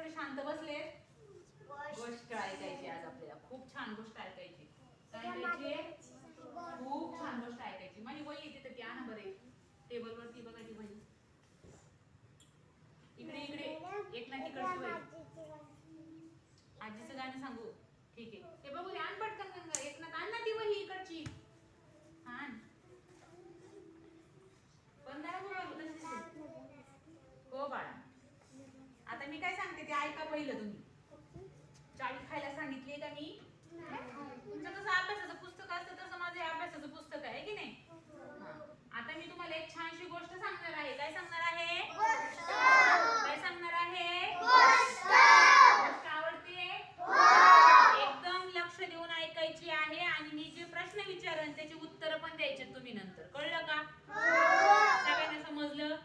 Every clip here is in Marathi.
एवढे शांत बसले? गोष्ट ऐकायची आज आपल्याला. खूप छान गोष्ट ऐकायची. काय ऐकायची खूप छान गोष्ट ऐकायची. माझी वही येते तर ती आणा बरे टेबल वरती बघा ती वही. इकडे इकडे. एक ना तिकडची वही. आजीचं गाणं सांगू ठीक आहे ते बघू आण पटकन गंगा एक ना आण ना ती वही इकडची आण बंद आहे बघा, तशीच आहे. हो बाळा आता मी काय सांगते ते ऐका पहिलं तुम्ही चाळी खायला सांगितली का मी तुमचं कसं अभ्यासाचं पुस्तक असतं तसं माझं हे अभ्यासाचं पुस्तक आहे की नाही हा. आता मी तुम्हाला एक छानशी गोष्ट सांगणार आहे काय सांगणार आहे काय सांगणार आहे गोष्ट आवडते एकदम लक्ष देऊन ऐकायची आहे आणि मी जे प्रश्न विचारेन त्याची उत्तर पण द्यायचे तुम्ही नंतर कळलं का सगळ्यांना समजलं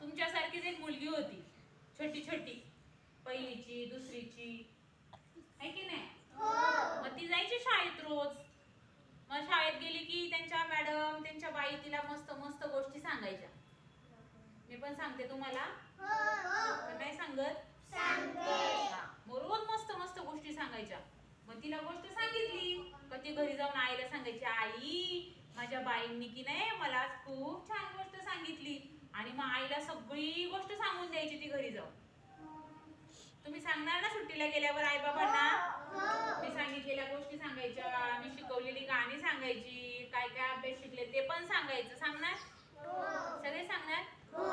तुमच्यासारखीच एक मुलगी होती छोटी छोटी पहिलीची दुसरीची आहे की नाही मग ती जायची शाळेत रोज मग शाळेत गेली की त्यांच्या मॅडम त्यांच्या बाई तिला मस्त मस्त गोष्टी सांगायच्या मी पण सांगते तुम्हाला पण नाही सांगत हा. मग रोज मस्त मस्त गोष्टी सांगायच्या मग तिला गोष्ट सांगितली का ती घरी जाऊन माझ्या आई माझ्या बाईंनी की नाही मला आज खूप छान गोष्ट सांगितली. आणि मग आईला सगळी गोष्ट सांगून द्यायची ती घरी जाऊन. तुम्ही सांगणार ना सुट्टीला गेल्यावर आई बाबांना मी सांगितलेल्या गोष्टी सांगायच्या मी शिकवलेली गाणी सांगायची काय काय अभ्यास शिकले ते पण सांगायचं. सांगणार? सगळे सांगणार?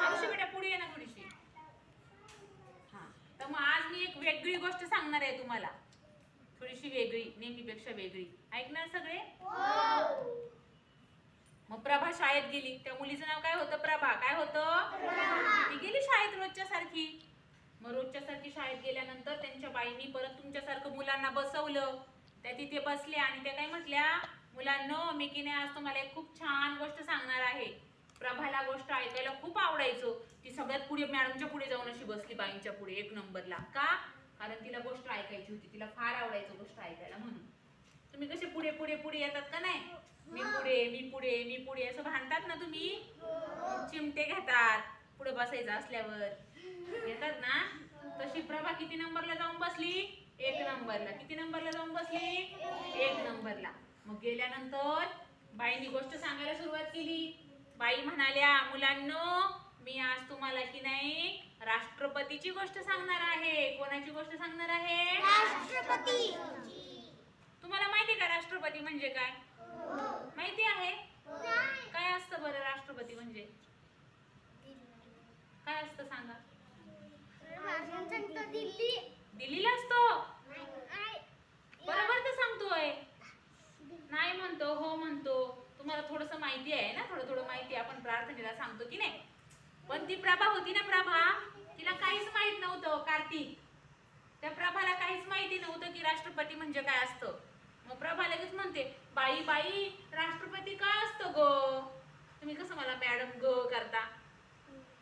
आयुष्य बेटा पुढे ये ना थोडीशी. हा. तर मग आज मी एक वेगळी गोष्ट सांगणार आहे तुम्हाला. थोडीशी वेगळी नेहमीपेक्षा वेगळी. ऐकणार सगळे? मग प्रभा शाळेत गेली. त्या मुलीचं नाव काय होतं? प्रभा. काय होतं? ती गेली शाळेत रोजच्या सारखी. मग रोजच्या सारखी शाळेत गेल्यानंतर त्यांच्या बाईंनी परत तुमच्यासारखं मुलांना बसवलं. त्या तिथे बसल्या आणि त्या काय म्हटल्या? मुलांनो मी की नाही आज तुम्हाला एक खूप छान गोष्ट सांगणार आहे. प्रभाला गोष्ट ऐकायला खूप आवडायचं. ती सगळ्यात पुढे मॅडमच्या पुढे जाऊन अशी बसली बाईंच्या पुढे एक नंबरला. का? कारण तिला गोष्ट ऐकायची होती. तिला फार आवडायचं गोष्ट ऐकायला म्हणून. तुम्ही कसे पुढे पुढे पुढे येतात का नाही? मी पुढे मी पुढे मी पुढे. असं भांडतात ना तुम्ही? चिमटे घेतात. पुढे बसायचं असल्यावर. येतात ना? तशी प्रभा किती नंबरला जाऊन बसली? एक नंबरला. किती नंबरला जाऊन बसली? एक नंबरला. मग गेल्यानंतर बाईनी गोष्ट सांगायला सुरुवात केली. बाई म्हणाल्या मुलांनो मी आज तुम्हाला की नाही राष्ट्रपतीची गोष्ट सांगणार आहे. कोणाची गोष्ट सांगणार आहे? तुम्हाला माहिती का राष्ट्रपती म्हणजे काय? माहिती आहे काय असतं बरं राष्ट्रपती म्हणजे काय असतं सांगा दिल्लीला असतो बरोबर तर सांगतोय नाही म्हणतो हो म्हणतो तुम्हाला थोडस माहिती आहे ना थोडं थोडं माहिती आहे आपण प्रार्थनेला सांगतो की नाही पण ती प्रभा होती ना प्रभा तिला काहीच माहीत नव्हतं कार्तिक त्या प्रभाला काहीच माहिती नव्हतं की राष्ट्रपती म्हणजे काय असतं? मग प्रभा लगेच म्हणते बाई बाई राष्ट्रपती काय असतं ग? तुम्ही कसं मला मॅडम ग करता?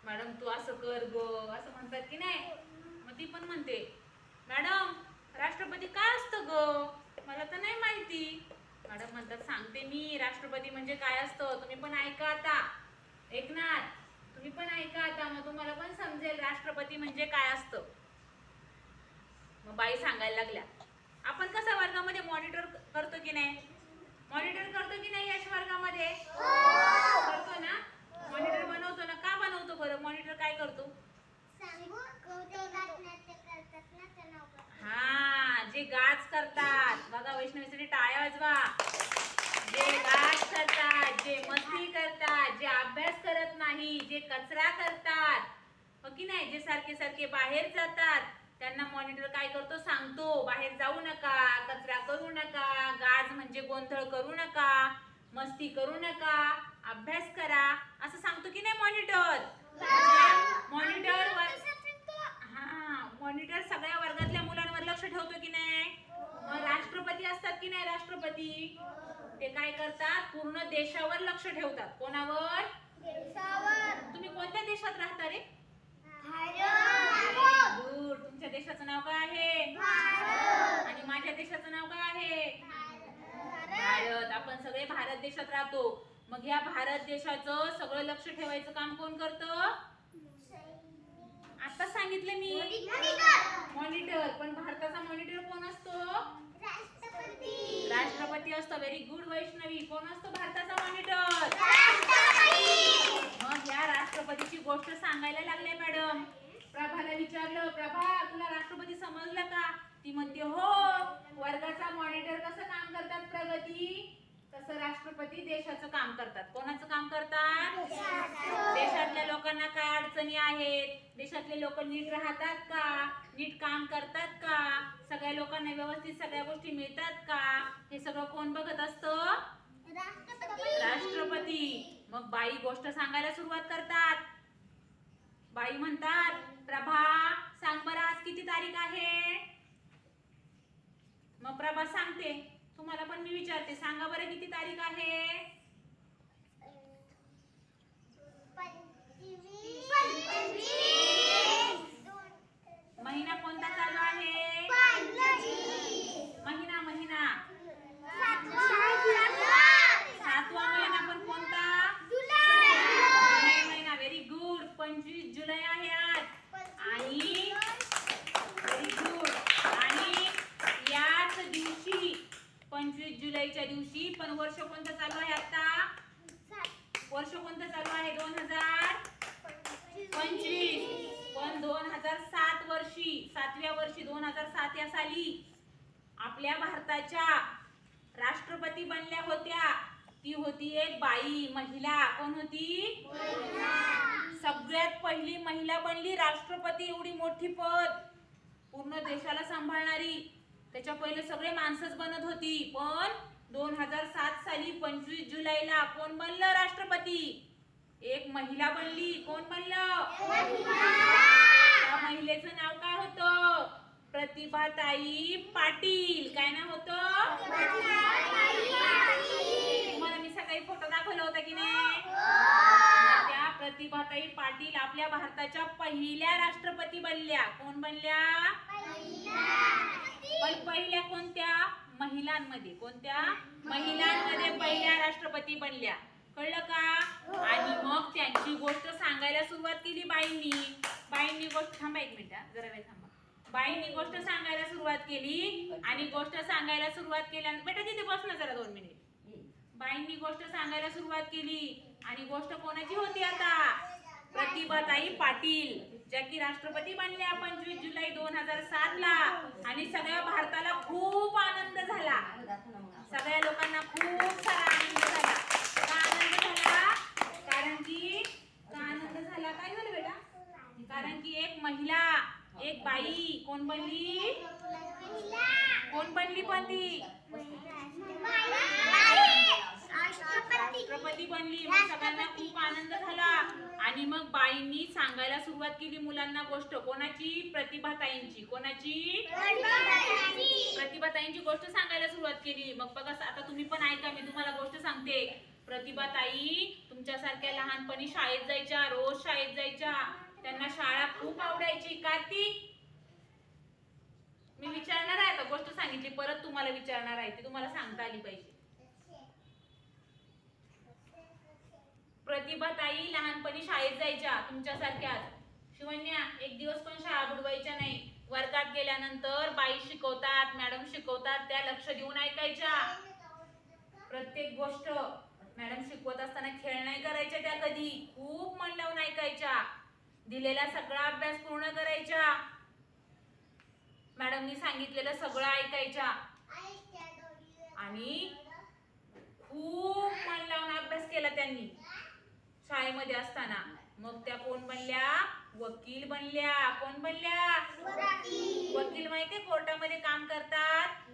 मॅडम तू असं कर ग. असं म्हणतात की नाही? मग ती पण म्हणते मॅडम राष्ट्रपती काय असतं ग? मला तर नाही माहिती. मॅडम म्हणतात सांगते मी राष्ट्रपती म्हणजे काय असतं? तुम्ही पण ऐका आता. एकनाथ तुम्ही पण ऐका आता मग तुम्हाला पण समजेल राष्ट्रपती म्हणजे काय असतं. मग बाई सांगायला लागल्या आपण कसं वर्गामध्ये मॉनिटर करतो की नाही? मॉनिटर करतो की नाही यश वर्गामध्ये? करतो ना? मॉनिटर बनवतो ना? का बनवतो बरं? मॉनिटर काय करतो? हा जे गाच करतात. बघा वैष्णवीसाठी टाळ्या वाजवा. जे गाच करतात जे मस्ती करतात जे अभ्यास करत नाही जे कचरा करतात. हो की नाही? जे सारखे सारखे बाहेर जातात. त्यांना मॉनिटर काय करतो? सांगतो बाहेर जाऊ नका कचरा करू नका गाज म्हणजे गोंधळ करू नका मस्ती करू नका अभ्यास करा. असं सांगतो की नाही मॉनिटर मॉनिटर हा मॉनिटर सगळ्या वर्गातल्या मुलांवर लक्ष ठेवतो की नाही? मग राष्ट्रपती असतात की नाही राष्ट्रपती? ते काय करतात? पूर्ण देशावर लक्ष ठेवतात. कोणावर? तुम्ही कोणत्या देशात राहता रे? गुड. तुमच्या देशाचं नाव काय आहे? आणि माझ्या देशाचं नाव काय आहे? भारत! आपण सगळे भारत देशात राहतो. मग या भारत देशाचं सगळं लक्ष ठेवायचं काम कोण करतं? आता आता सांगितलं मी. मॉनिटर. पण भारताचा मॉनिटर कोण असतो? राष्ट्रपती. असतो. Very good Vaishnavi. कोण असतो भारताचा मॉनिटर? मग या राष्ट्रपतीची गोष्ट सांगायला लागले मॅडम. प्रभाला विचारलं प्रभा तुला राष्ट्रपती समजलं का? ती म्हणते हो वर्गाचा मॉनिटर कसं काम करतात प्रगती? तसं राष्ट्रपती देशाचं काम करतात. कोणाचं काम करतात? देशातल्या लोकांना काय अडचणी आहेत? देशातले लोक नीट राहतात का? नीट काम करतात का? सगळ्या लोकांना व्यवस्थित सगळ्या गोष्टी मिळतात का? हे सगळं कोण बघत असतं? राष्ट्रपती. मग बाई गोष्ट सांगायला सुरुवात करतात. बाई म्हणतात प्रभा सांग बरं आज किती तारीख आहे? मग प्रभा सांगते तुम्हाला पण मी विचारते सांगा बरं किती तारीख आहे महिना कोणता चालू आहे महिना महिना सातवा महिना पण कोणता जुलै महिना व्हेरी गुड पंचवीस जुलै आहे आज आणि व्हेरी गुड आणि याच दिवशी पंचवीस जुलैच्या दिवशी पण वर्ष कोणतं चालू आहे आता वर्ष कोणतं चालू आहे दोन हजार पंचवीस. पण दोन हजार सात वर्षी सातव्या वर्षी दोन हजार सात या साली आपल्या भारताच्या राष्ट्रपती बनल्या होत्या. ती होती एक बाई महिला. कोण होती? सगळ्यात पहिली महिला बनली राष्ट्रपती एवढी मोठी पद. पूर्ण देशाला सांभाळणारी. त्याच्या पहिले सगळे माणसंच बनत होती. पण दोन हजार सात साली पंचवीस जुलैला कोण बनलं राष्ट्रपती? एक महिला बनली. कोण बनलं? त्या महिलेचं नाव काय होतं? प्रतिभाताई पाटील. काय नाव होतं? तुम्हाला मी सकाळी फोटो दाखवला होता की नाही? त्या प्रतिभाताई पाटील आपल्या भारताच्या पहिल्या राष्ट्रपती बनल्या. कोण बनल्या? पण पहिल्या कोणत्या? महिलांमध्ये. कोणत्या? महिलांमध्ये पहिल्या राष्ट्रपती बनल्या. कळलं का? आणि मग त्यांची गोष्ट सांगायला सुरुवात केली बाईंनी. बाईंनी गोष्ट थांबा एक मिनिट जरा वेळ थांबा. बाईंनी गोष्ट सांगायला सुरुवात केली आणि गोष्ट सांगायला सुरुवात केल्या बेटा तिथे बस ना जरा दोन मिनिट. बाईंनी गोष्ट सांगायला सुरुवात केली आणि गोष्ट कोणाची होती आता? प्रतिभाताई पाटील ज्या की राष्ट्रपती बनल्या पंचवीस जुलै दोन हजार सात ला. आणि सगळ्या भारताला खूप आनंद झाला. सगळ्या लोकांना खूप सारा आनंद झाला. कारण की का आनंद झाला? काय झालं बेटा? कारण की एक महिला एक बाई. कोण बनली? कोण बनली पण ती राष्ट्रपती बनली. मग सगळ्यांना खूप आनंद झाला. आणि मग बाईंनी सांगायला सुरुवात केली मुलांना गोष्ट. कोणाची? प्रतिभाताईंची. कोणाची? प्रतिभाताईंची गोष्ट सांगायला सुरुवात केली. मग बघा आता तुम्ही पण ऐका मी तुम्हाला गोष्ट सांगते. प्रतिभाताई तुमच्यासारख्या लहानपणी शाळेत जायच्या रोज शाळेत जायच्या. त्यांना शाळा खूप आवडायची. कार्तिक! मी विचारणार आहे आता गोष्ट सांगितली परत तुम्हाला विचारणार आहे ती तुम्हाला सांगता आली पाहिजे. प्रतिभाताई लहानपणी शाळेत जायच्या तुमच्यासारख्याच शिवन्या एक दिवस पण शाळा बुडवायच्या नाही. वर्गात गेल्यानंतर बाई शिकवतात मॅडम शिकवतात त्या लक्ष देऊन ऐकायच्या. प्रत्येक गोष्ट मॅडम शिकवत असताना खेळ नाही करायच्या त्या कधी. खूप मन लावून ऐकायच्या. दिलेला सगळा अभ्यास पूर्ण करायच्या. मॅडमनी सांगितलेलं सगळं ऐकायच्या. आणि खूप मन लावून अभ्यास केला त्यांनी. शाळेमध्ये असताना. मग त्या कोण बनल्या? वकील बनल्या. कोण बनल्या? वकील. माहितीये कोर्टामध्ये काम करतात?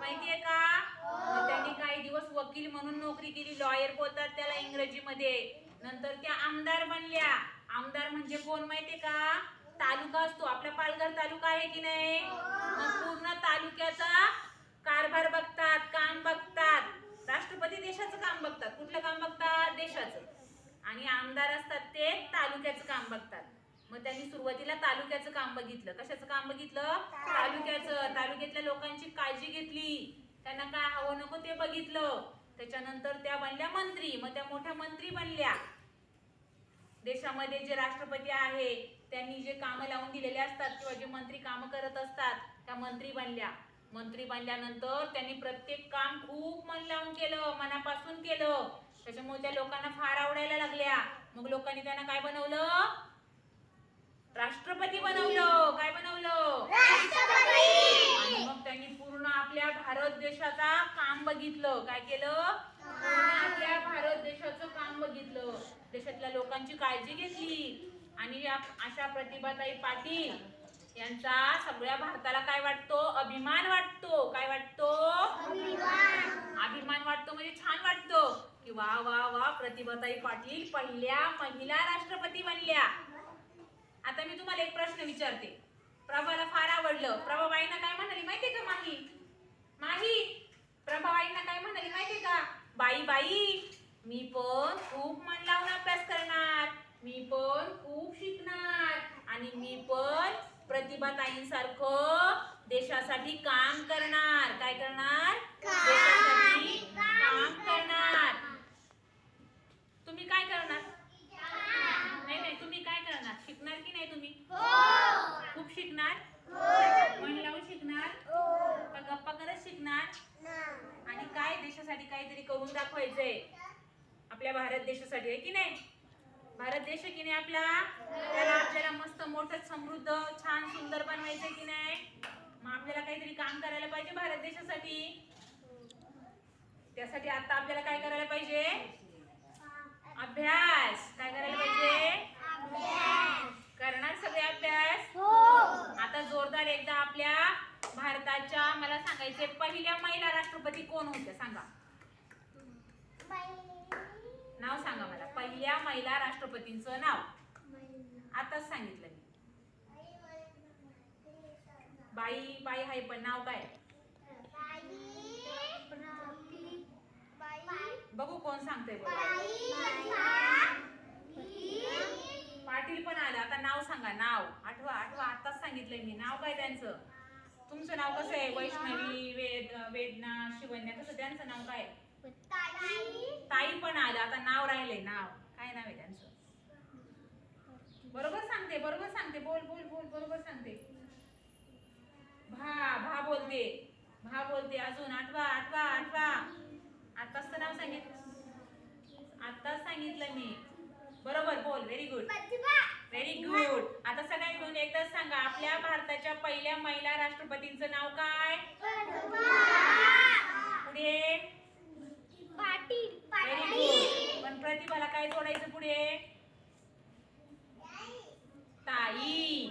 माहितीये का? मग त्यांनी काही दिवस वकील म्हणून नोकरी केली लॉयर बोलतात त्याला इंग्रजीमध्ये. नंतर त्या आमदार बनल्या. आमदार म्हणजे कोण माहितीये का? तालुका असतो. आपला पालघर तालुका आहे की नाही? मग पूर्ण तालुक्याचा कारभार बघतात काम बघतात. राष्ट्रपती देशाचं काम बघतात. कुठलं काम बघतात? देशाचं. आणि आमदार असतात ते तालुक्याचं काम बघतात. मग त्यांनी सुरुवातीला तालुक्याचं काम बघितलं. कशाचं काम बघितलं? तालुक्याचं. तालुक्यातल्या लोकांची काळजी घेतली. त्यांना काय हवं नको ते बघितलं. त्याच्यानंतर त्या बनल्या मंत्री. मग त्या मोठ्या मंत्री बनल्या. देशामध्ये जे राष्ट्रपती आहे त्यांनी जे कामं लावून दिलेले असतात किंवा जे मंत्री कामं करत असतात त्या मंत्री बनल्या. मंत्री बनल्यानंतर त्यांनी प्रत्येक काम खूप मन लावून केलं मनापासून केलं. त्याच्यामुळे त्या लोकांना फार आवडायला लागल्या. मग लोकांनी त्यांना काय बनवलं? राष्ट्रपती बनवलं. काय बनवलं? आणि मग त्यांनी पूर्ण आपल्या भारत देशाचा काम बघितलं. काय केलं? पूर्ण आपल्या भारत देशाचं काम बघितलं. देशातल्या लोकांची काळजी घेतली. आणि या अशा प्रतिभाताई पाटील यांचा सगळ्या भारताला काय वाटतो? अभिमान वाटतो. काय वाटतो? अभिमान वाटतो. म्हणजे छान वाटतो. की वा वा वा प्रतिभाताई पाटील पहिल्या महिला राष्ट्रपती बनल्या. आता मी तुम्हाला एक प्रश्न विचारते. प्रभाला फार आवडलं. प्रभाबाईंना काय म्हणाली माहितीये का माही? माही प्रभाबाईंना काय म्हणाली माहितीये का? बाई बाई मी पण खूप मन लावून अभ्यास करणार. मी पण खूप शिकणार. आणि मी पण प्रतिभाताईंसारखं देशासाठी काम करणार. काय करणार? देशासाठी काम करणार. तुम्ही काय करणार नाही नाही तुम्ही काय करणार शिकणार की नाही तुम्ही? खूप शिकणार? मन लावून शिकणार? का गप्पा करत शिकणार? आणि काय देशासाठी काहीतरी करून दाखवायचंय? आपल्या भारत देशासाठी आहे की नाही? भारत देश की नाही आपला? त्याला आपल्याला मस्त मोठं समृद्ध छान सुंदर बनवायचंय की नाही? मग आपल्याला काहीतरी काम करायला पाहिजे भारत देशासाठी? त्यासाठी आता आपल्याला काय करायला पाहिजे? अभ्यास. काय करायला पाहिजे? करणार सगळे अभ्यास? आता जोरदार एकदा आपल्या भारताच्या मला सांगायचे पहिल्या महिला राष्ट्रपती कोण होत्या? सांगा. नाव सांगा मला. पहिल्या महिला राष्ट्रपतींचं नाव. आताच सांगितलं मी. बाई बाई हाय पण नाव काय? बघू कोण सांगतंय पाटील पण आलं. आता नाव सांगा. नाव. आठवा आठवा. आताच सांगितलंय मी. नाव काय त्यांचं? तुमचं नाव कसं आहे? वैष्णवी वेद वेदना शिवन्या कसं? त्यांचं नाव काय? ताई पण आलं. आता नाव राहिलंय. नाव. काय नाव आहे त्यांचं? बरोबर सांगते बरोबर सांगते. बोल बोल बोल. बरोबर सांगते. भा भा बोलते. भा बोलते. अजून आठवा आठवा आठवा. आताच तर नाव सांगितलं. आताच सांगितलं मी. बरोबर बोल व्हेरी गुड व्हेरी गुड आता सगळ्यांनी मिळून एकदाच सांगा आपल्या भारताच्या पहिल्या महिला राष्ट्रपतींचं नाव काय? पुढे? व्हेरी गुड पण प्रतिभाला काय जोडायचं पुढे? ताई.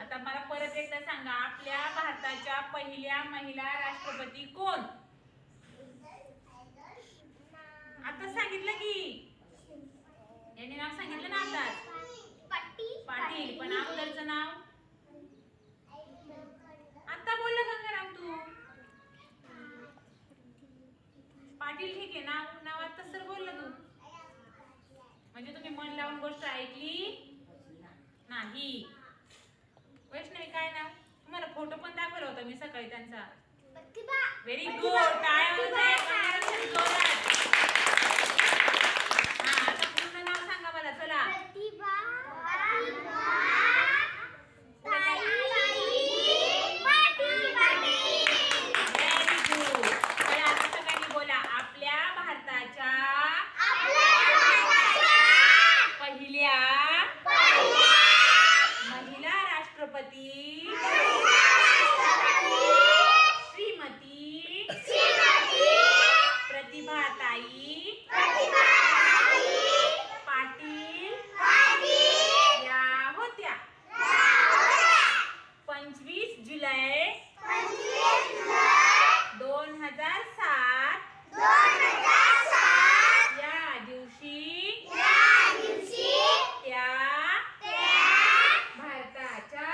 आता मला परत एकदा सांगा आपल्या भारताच्या पहिल्या महिला राष्ट्रपती कोण? आता सांगितलं की. यांनी नाव सांगितलं ना आता. पाटील. पण अगोदरचं नाव? आता बोललं गंगाराम तू. पाटील ठीक आहे नाव नाव आता सर बोललं तू. म्हणजे तुम्ही मन लावून गोष्ट ऐकली? नाही. वैष्णवी काय नाव? तुम्हाला फोटो पण दाखवला होता मी सकाळी त्यांचा. व्हेरी गुड टाळ्या वाजवा, गंगारामसाठी जोरात. हा, आता पूर्ण नाव सांगा मला चला व्हेरी गुड चला आता सगळ्यांनी बोला आपल्या भारताच्या पहिल्या महिला राष्ट्रपती श्रीमती प्रतिभाताई पाटील या होत्या पंचवीस जुलै दोन हजार सात या दिवशी त्या भारताच्या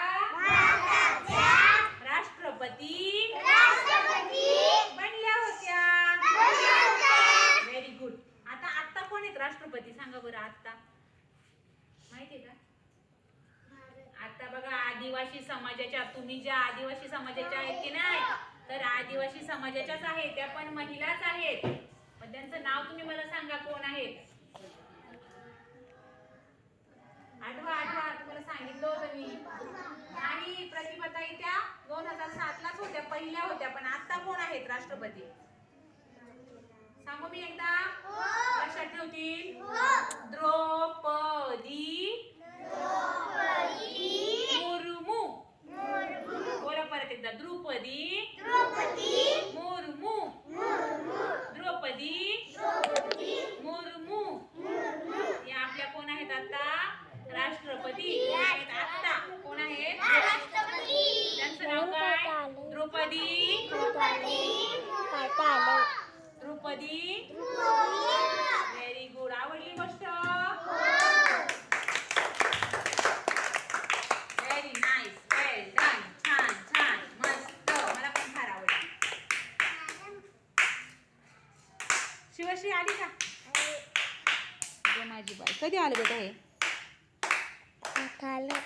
राष्ट्रपती बनल्या होत्या व्हेरी गुड आता आता कोण आहेत राष्ट्रपती सांगा बरं आता माहितीये का आता बघा आदिवासी समाजाच्या तुम्ही ज्या आदिवासी समाजाच्या आहेत की नाही तर आदिवासी समाजाच्याच आहेत त्या पण महिलाच आहेत. पण त्यांचं नाव तुम्ही मला सांगा कोण आहेत आठवा आठवा तुम्हाला सांगितलं होतं मी. आणि प्रतिभाताई त्या दोन हजार सातलाच होत्या पहिल्या होत्या पण आता कोण आहेत राष्ट्रपती? सांगू मी एकदा? लक्षात ठेवतील? द्रौपदी मुर्मू बोला परत एकदा द्रुपदी मुर्मू द्रौपदी मुर्मू या आपल्या कोण आहेत आता राष्ट्रपती कोण आहेत आता कोण आहेत त्यांचं नाव काय द्रौपदी? द्रौपदी? व्हेरी गुड आवडली गोष्ट? व्हेरी नाईस वेल डन छान छान. मस्त. मला पण फार आवडली. शिवश्री आली का? माझी बाई. कधी आलं बेटा हे? खाल्लं